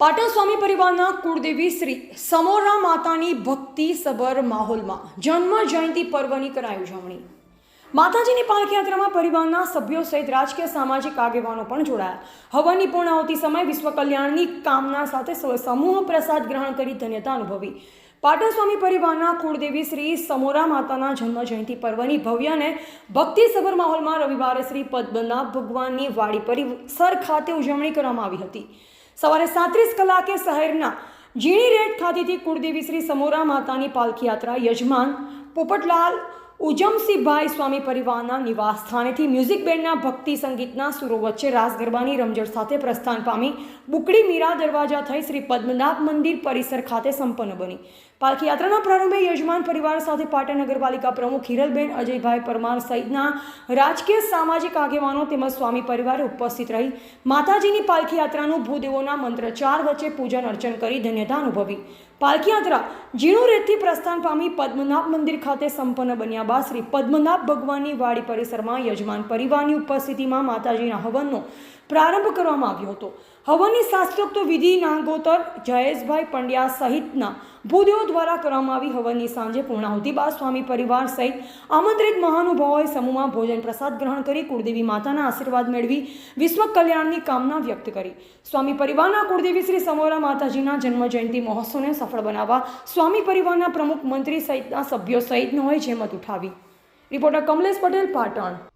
પાટણ સ્વામી પરિવારના કુળદેવી શ્રી સમોરા માતાની ભક્તિ સભર માહોલમાં જન્મ જયંતિ પર્વની કરાઈ ઉજવણી. માતાજીની પાલખયાત્રામાં પરિવારના સભ્યો સહિત રાજકીય સામાજિક આગેવાનો પણ જોડાયા. હવનની પૂર્ણાહુતિ સમયે વિશ્વ કલ્યાણની કામના સાથે સમૂહ પ્રસાદ ગ્રહણ કરી ધન્યતા અનુભવી. પાટણ સ્વામી પરિવારના કુળદેવી શ્રી સમોરા માતાના જન્મ જયંતિ પર્વની ભવ્ય અને ભક્તિસભર માહોલમાં રવિવારે શ્રી પદ્મનાભ ભગવાનની વાડી પરિસર ખાતે ઉજવણી કરવામાં આવી હતી. સવારે સાત્રીસ કલાકે શહેરના ઝીણી રેટ ખાતેથી કુળદેવી શ્રી સમોરા માતાની પાલખી યાત્રા યજમાન પોપટલાલ ઉજમસિંહભાઈ સ્વામી પરિવારના નિવાસ સ્થાનેથી મ્યુઝિક બેન્ડના ભક્તિ સંગીતના સુરો વચ્ચે રાસ ગરબાની રમઝટ સાથે પ્રસ્થાન પામી બુકડી મીરા દરવાજા થઈ શ્રી પદ્મનાભ મંદિર પરિસર ખાતે સંપન્ન બની. પાલખીયાત્રાના પ્રારંભે યજમાન પરિવાર સાથે પાટણ નગરપાલિકા પ્રમુખ હિરલબેન, અજયભાઈ પરમાર સહિતના રાજકીય સામાજિક આગેવાનો તેમજ સ્વામી પરિવારે ઉપસ્થિત રહી માતાજીની પાલખી યાત્રાનું ભૂદેવોના મંત્રચાર વચ્ચે પૂજન અર્ચન કરી ધન્યતા અનુભવી. પાલખી યાત્રા ઝીણું રેતથી પ્રસ્થાન પામી પદ્મનાભ મંદિર ખાતે સંપન્ન બન્યા બાદ શ્રી પદ્મનાભ ભગવાનની વાડી પરિસરમાં યજમાન પરિવારની ઉપસ્થિતિમાં માતાજીના હવનનો પ્રારંભ કરવામાં આવ્યો હતો. હવનની શાસ્ત્રોક્ત વિધિ નાંગોતર જયેશભાઈ પંડ્યા સહિતના ભૂદેવો દ્વારા કરવામાં આવી હવનની સાંજે પૂર્ણાહુતિ બાદ સ્વામી પરિવાર સહિત આમંત્રિત મહાનુભાવોએ સમૂહમાં ભોજન પ્રસાદ ગ્રહણ કરી કુળદેવી માતાના આશીર્વાદ મેળવી વિશ્વ કલ્યાણની કામના વ્યક્ત કરી. સ્વામી પરિવારના કુળદેવી શ્રી સમોરા માતાજીના જન્મ જયંતિ મહોત્સવને સફળ બનાવવા સ્વામી પરિવારના પ્રમુખ મંત્રી સહિતના સભ્યો સહિતનોએ જહેમત ઉઠાવી રિપોર્ટર કમલેશ પટેલ પાટણ.